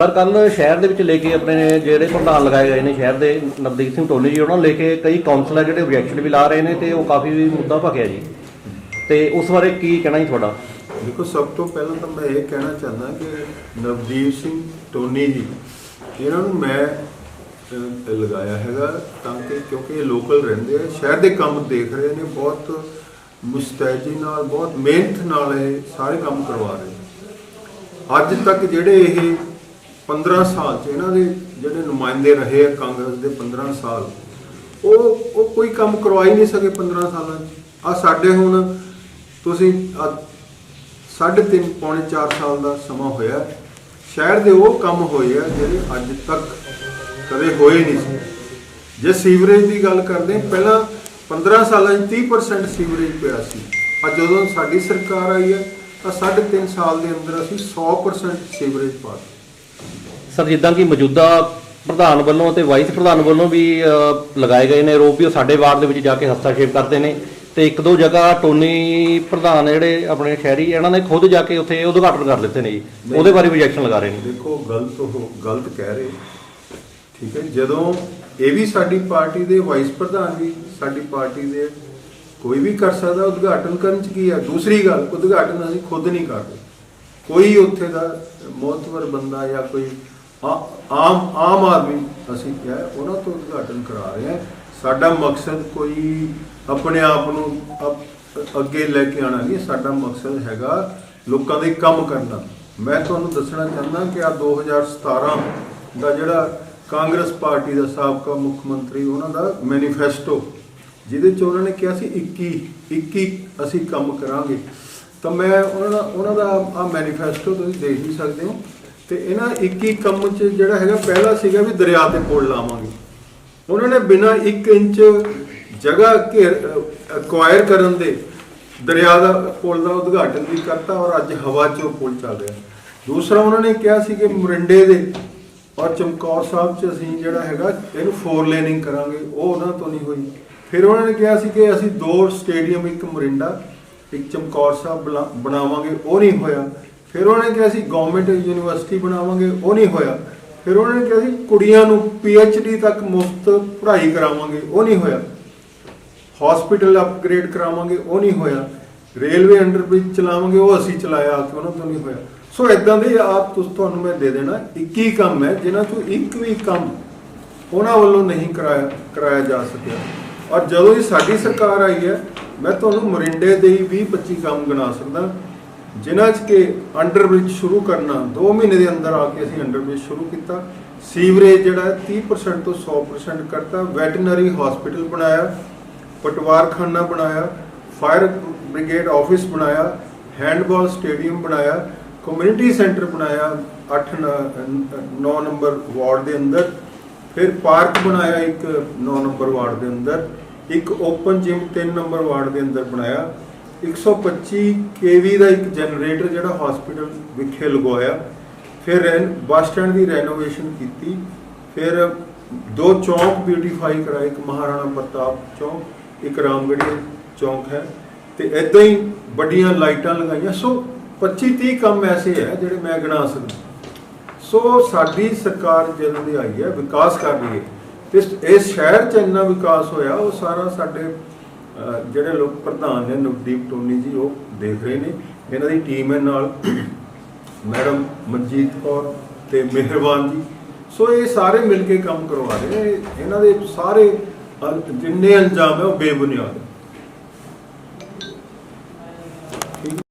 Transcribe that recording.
ਪਰ ਕੱਲ ਸ਼ਹਿਰ ਦੇ ਵਿੱਚ ਲੈ ਕੇ ਆਪਣੇ ਜਿਹੜੇ ਪ੍ਰਧਾਨ ਲਗਾਏ ਗਏ ਨੇ ਸ਼ਹਿਰ ਦੇ ਨਵਦੀਪ ਸਿੰਘ ਟੋਨੀ ਜੀ, ਉਹਨਾਂ ਨੂੰ ਲੈ ਕੇ ਕਈ ਕਾਉਂਸਲਰ ਜਿਹੜੇ ਓਬਜੈਕਸ਼ਨ ਵੀ ਲਾ ਰਹੇ ਨੇ ਤੇ ਉਹ ਕਾਫੀ ਮੁੱਦਾ ਭਖਿਆ ਜੀ। ਤੇ ਉਸ ਬਾਰੇ ਕੀ ਕਹਿਣਾ ਜੀ ਤੁਹਾਡਾ? ਦੇਖੋ, ਸਭ ਤੋਂ ਪਹਿਲਾਂ ਤਾਂ ਮੈਂ ਇਹ ਕਹਿਣਾ ਚਾਹੁੰਦਾ ਕਿ ਨਵਦੀਪ ਸਿੰਘ ਟੋਨੀ ਜੀ, ਇਹਨਾਂ ਨੂੰ ਮੈਂ ਲਗਾਇਆ ਹੈਗਾ ਤਾਂ ਕਿ ਕਿਉਂਕਿ ਇਹ ਲੋਕਲ ਰਹਿੰਦੇ ਆ, ਸ਼ਹਿਰ ਦੇ ਕੰਮ ਦੇਖ ਰਹੇ ਨੇ, ਬਹੁਤ ਮੁਸਤੈਦੀ ਨਾਲ, ਬਹੁਤ ਮਿਹਨਤ ਨਾਲ ਇਹ ਸਾਰੇ ਕੰਮ ਕਰਵਾ ਰਹੇ ਨੇ। ਅੱਜ ਤੱਕ ਜਿਹੜੇ ਇਹ 15 ਸਾਲ ਚ ਇਹਨਾਂ ਦੇ ਜਿਹੜੇ ਨੁਮਾਇੰਦੇ ਰਹੇ ਆ ਕਾਂਗਰਸ ਦੇ 15 ਸਾਲ, ਉਹ ਉਹ ਕੋਈ ਕੰਮ ਕਰਵਾ ਹੀ ਨਹੀਂ ਸਕੇ 15 ਸਾਲਾਂ ਚ। ਆ ਸਾਡੇ ਹੁਣ ਤੁਸੀਂ ਆਹ ਸਾਢੇ ਤਿੰਨ, ਪੌਣੇ 4 ਸਾਲ ਦਾ ਸਮਾਂ ਹੋਇਆ। ਸ਼ਹਿਰ ਦੇ ਉਹ ਕੰਮ ਹੋਏ ਆ ਜਿਹੜੇ ਅੱਜ ਤੱਕ ਕਦੇ ਹੋਏ ਨਹੀਂ ਸੀ। ਜੇ ਸੀਵਰੇਜ ਦੀ ਗੱਲ ਕਰਦੇ ਪਹਿਲਾਂ 15 ਸਾਲਾਂ 'ਚ 30% ਸੀਵਰੇਜ ਪਿਆ ਸੀ। ਅੱਜ ਜਦੋਂ ਸਾਡੀ ਸਰਕਾਰ ਆਈ ਹੈ, ਤਾਂ ਸਾਢੇ ਤਿੰਨ ਸਾਲ ਦੇ ਅੰਦਰ ਅਸੀਂ 100% ਸੀਵਰੇਜ ਪਾ ਦਿੱਤਾ। ਸਰ ਜਿੱਦਾਂ ਕਿ ਮੌਜੂਦਾ ਪ੍ਰਧਾਨ ਵੱਲੋਂ ਤੇ ਵਾਈਸ ਪ੍ਰਧਾਨ ਵੱਲੋਂ ਵੀ ਲਗਾਏ ਗਏ ਨੇ ਆਰੋਪ ਵੀ ਉਹ ਸਾਡੇ ਵਾਰਡ ਦੇ ਵਿੱਚ ਜਾ ਕੇ ਹਸਤਾਖੇਪ ਕਰਦੇ ਨੇ ਤੇ ਇੱਕ ਦੋ ਜਗ੍ਹਾ ਟੋਨੀ ਪ੍ਰਧਾਨ ਜਿਹੜੇ ਆਪਣੇ ਸ਼ਹਿਰੀ ਇਹਨਾਂ ਨੇ ਖੁਦ ਜਾ ਕੇ ਉੱਥੇ ਉਦਘਾਟਨ ਕਰ ਦਿੱਤੇ ਨੇ ਜੀ। ਉਹਦੇ ਬਾਰੇ ਆਬਜੈਕਸ਼ਨ ਲਗਾ ਰਹੇ ਨੇ। ਦੇਖੋ ਗਲਤ ਉਹ ਗਲਤ ਕਹਿ ਰਹੇ। ਠੀਕ ਹੈ ਜਦੋਂ ਇਹ ਵੀ ਸਾਡੀ ਪਾਰਟੀ ਦੇ ਵਾਈਸ ਪ੍ਰਧਾਨ ਵੀ ਸਾਡੀ ਪਾਰਟੀ ਦੇ ਕੋਈ ਵੀ ਕਰ ਸਕਦਾ ਉਦਘਾਟਨ ਕਰਨ ਚ ਕੀ ਹੈ ਦੂਸਰੀ ਗੱਲ ਉਦਘਾਟਨ ਅਸੀਂ ਖੁਦ ਨਹੀਂ ਕਰਦੇ। ਕੋਈ ਉੱਥੇ ਦਾ ਮੌਤਵਰ ਬੰਦਾ ਜਾਂ ਕੋਈ ਆ- ਆਮ ਆਮ ਆਦਮੀ, ਅਸੀਂ ਕਿਹਾ, ਉਹਨਾਂ ਤੋਂ ਉਦਘਾਟਨ ਕਰਾ ਰਹੇ ਹਾਂ। ਸਾਡਾ ਮਕਸਦ ਕੋਈ ਆਪਣੇ ਆਪ ਨੂੰ ਅੱਗੇ ਲੈ ਕੇ ਆਣਾ ਨਹੀਂ, ਸਾਡਾ ਮਕਸਦ ਹੈਗਾ ਲੋਕਾਂ ਦੇ ਕੰਮ ਕਰਨਾ ਮੈਂ ਤੁਹਾਨੂੰ ਦੱਸਣਾ ਚਾਹੁੰਦਾ ਕਿ ਆ 2017 ਦਾ ਜਿਹੜਾ ਕਾਂਗਰਸ ਪਾਰਟੀ ਦਾ ਸਾਬਕਾ ਮੁੱਖ ਮੰਤਰੀ, ਉਹਨਾਂ ਦਾ ਮੈਨੀਫੈਸਟੋ, ਜਿਹਦੇ ਚ ਉਹਨਾਂ ਨੇ ਕਿਹਾ ਸੀ 21 21 ਅਸੀਂ ਕੰਮ ਕਰਾਂਗੇ। ਤਾਂ ਮੈਂ ਉਹਨਾਂ ਦਾ ਉਹਨਾਂ ਦਾ ਆ ਮੈਨੀਫੈਸਟੋ ਤੁਸੀਂ ਦੇਖ ਵੀ ਸਕਦੇ ਹੋ। ਤੇ ਇਹਨਾਂ 21 ਕੰਮ ਚ ਜਿਹੜਾ ਹੈਗਾ, ਪਹਿਲਾ ਸੀਗਾ ਵੀ ਦਰਿਆ ਤੇ ਪੁਲ ਲਾਵਾਂਗੇ। ਉਹਨਾਂ ਨੇ ਬਿਨਾਂ 1 ਇੰਚ ਜਗ੍ਹਾ ਘੇਰ ਅਕਵਾਇਰ ਕਰਨ ਦੇ ਦਰਿਆ ਦਾ, ਪੁਲ ਦਾ ਉਦਘਾਟਨ ਵੀ ਕਰਤਾ ਔਰ ਅੱਜ ਹਵਾ 'ਚ ਉਹ ਪੁਲ ਚੱਲ ਰਿਹਾ। ਦੂਸਰਾ ਉਹਨਾਂ ਨੇ ਕਿਹਾ ਸੀ ਕਿ ਮਰਿੰਡੇ ਦੇ ਔਰ ਚਮਕੌਰ ਸਾਹਿਬ 'ਚ ਅਸੀਂ ਜਿਹੜਾ ਹੈਗਾ, ਇਹਨੂੰ ਫੋਰ ਲੇਨਿੰਗ ਕਰਾਂਗੇ, ਉਹ ਉਹਨਾਂ ਤੋਂ ਨਹੀਂ ਹੋਈ। ਫਿਰ ਉਹਨਾਂ ਨੇ ਕਿਹਾ ਸੀ ਕਿ ਅਸੀਂ ਦੋ ਸਟੇਡੀਅਮ, ਇੱਕ ਮਰਿੰਡਾ ਇੱਕ ਚਮਕੌਰ ਸਾਹਿਬ ਬਣਾ- ਬਣਾਵਾਂਗੇ, ਉਹ ਨਹੀਂ ਹੋਇਆ। ਫਿਰ ਉਹਨਾਂ ਨੇ ਕਿਹਾ ਸੀ ਗਵਰਨਮੈਂਟ ਯੂਨੀਵਰਸਿਟੀ ਬਣਾਵਾਂਗੇ, ਉਹ ਨਹੀਂ ਹੋਇਆ। ਫਿਰ ਉਹਨਾਂ ਨੇ ਕਿਹਾ ਸੀ, ਕੁੜੀਆਂ ਨੂੰ ਡੀ ਤੱਕ ਮੁਫਤ ਪੜ੍ਹਾਈ ਕਰਾਵਾਂਗੇ, ਉਹ ਨਹੀਂ ਹੋਇਆ। ਹਸਪੀਟਲ ਅਪਗ੍ਰੇਡ ਕਰਾਵਾਂਗੇ, ਉਹ ਨਹੀਂ ਹੋਇਆ। ਰੇਲਵੇ ਅੰਡਰਬ੍ਰਿਜ ਚਲਾਵਾਂਗੇ, ਉਹ ਅਸੀਂ ਚਲਾਇਆ ਕਿ ਉਹਨਾਂ ਤੋਂ ਨਹੀਂ ਹੋਇਆ। ਸੋ ਇਦਾਂ ਦੇ ਆਪ ਤੁਸ, ਤੁਹਾਨੂੰ ਮੈਂ ਦੇ ਦੇਣਾ 21 ਕੰਮ ਹੈ, ਜਿਨ੍ਹਾਂ ਤੋਂ ਇੱਕ ਵੀ ਕੰਮ ਉਹਨਾਂ ਵੱਲੋਂ ਨਹੀਂ ਕਰਾਇਆ ਕਰਾਇਆ ਜਾ ਸਕਿਆ। ਔਰ ਜਦੋਂ ਹੀ ਸਾਡੀ ਸਰਕਾਰ ਆਈ ਹੈ ਮੈਂ ਤੁਹਾਨੂੰ ਮੋਰਿੰਡੇ ਦੇ ਹੀ 20 25 ਕੰਮ ਗਿਣਾ ਸਕਦਾ। ਜਿਨ੍ਹਾਂ 'ਚ ਕਿ ਅੰਡਰਬ੍ਰਿਜ ਸ਼ੁਰੂ ਕਰਨਾ 2 ਮਹੀਨੇ ਦੇ ਅੰਦਰ ਆ ਕੇ ਅਸੀਂ ਅੰਡਰਬ੍ਰਿਜ ਸ਼ੁਰੂ ਕੀਤਾ। ਸੀਵਰੇਜ ਜਿਹੜਾ ਹੈ 30% ਤੋਂ 100% ਕਰਤਾ। ਵੈਟਰਨਰੀ ਹਸਪੀਟਲ ਬਣਾਇਆ, ਪਟਵਾਰਖਾਨਾ ਬਣਾਇਆ ਫਾਇਰ ਬ੍ਰਿਗੇਡ ਆਫਿਸ ਬਣਾਇਆ ਹੈਂਡਬਾਲ ਸਟੇਡੀਅਮ ਬਣਾਇਆ ਕਮਿਊਨਿਟੀ ਸੈਂਟਰ ਬਣਾਇਆ 8 9 ਨੰਬਰ ਵਾਰਡ ਦੇ ਅੰਦਰ। ਫਿਰ ਪਾਰਕ ਬਣਾਇਆ ਇੱਕ 9 ਨੰਬਰ ਵਾਰਡ ਦੇ ਅੰਦਰ। ਇੱਕ ਓਪਨ ਜਿਮ 3 ਨੰਬਰ ਵਾਰਡ ਦੇ ਅੰਦਰ ਬਣਾਇਆ। 125 ਕੇਵੀ ਦਾ ਇੱਕ ਜਨਰੇਟਰ ਜਿਹੜਾ ਹਸਪੀਟਲ ਵਿਖੇ ਲਗਵਾਇਆ। ਫਿਰ ਰੈਨ ਬੱਸ ਸਟੈਂਡ ਦੀ ਰੈਨੋਵੇਸ਼ਨ ਕੀਤੀ। ਫਿਰ ਦੋ ਚੌਂਕ ਬਿਊਟੀਫਾਈ ਕਰਾਏ, ਇੱਕ ਮਹਾਰਾਣਾ ਪ੍ਰਤਾਪ ਚੌਂਕ, ਇੱਕ ਰਾਮਗੜ੍ਹੀ ਚੌਂਕ ਹੈ। ਤੇ ਇਦਾਂ ਹੀ ਵੱਡੀਆਂ ਲਾਈਟਾਂ ਲਗਾਈਆਂ। ਸੋ 25 30 ਕੰਮ ਐਸੇ ਹੈ ਜਿਹੜੇ ਮੈਂ ਗਿਣਾ ਸਕਦਾ। ਸੋ ਸਾਡੀ ਸਰਕਾਰ ਜਦੋਂ ਦੀ ਆਈ ਹੈ, ਵਿਕਾਸ ਕਰ ਰਹੀ ਹੈ। ਇਸ- ਇਸ ਸ਼ਹਿਰ 'ਚ ਇੰਨਾ ਵਿਕਾਸ ਹੋਇਆ, ਉਹ ਸਾਰਾ ਸਾਡੇ ਜਿਹੜੇ ਲੋਕ ਪ੍ਰਧਾਨ ਨੇ ਨਵਦੀਪ ਟੋਨੀ ਜੀ, ਉਹ ਦੇਖ ਰਹੇ ਨੇ। ਇਹਨਾਂ ਦੀ ਟੀਮ ਹੈ ਨਾਲ ਮੈਡਮ ਮਨਜੀਤ ਕੌਰ ਤੇ ਮਿਹਰਬਾਨ ਜੀ। ਸੋ ਇਹ ਸਾਰੇ ਮਿਲ ਕੇ ਕੰਮ ਕਰਵਾ ਰਹੇ ਨੇ। ਇਹਨਾਂ ਦੇ ਸਾਰੇ ਜਿੰਨੇ ਅੰਜਾਮ ਹੈ ਉਹ ਬੇਬੁਨਿਆਦ। ਹੈ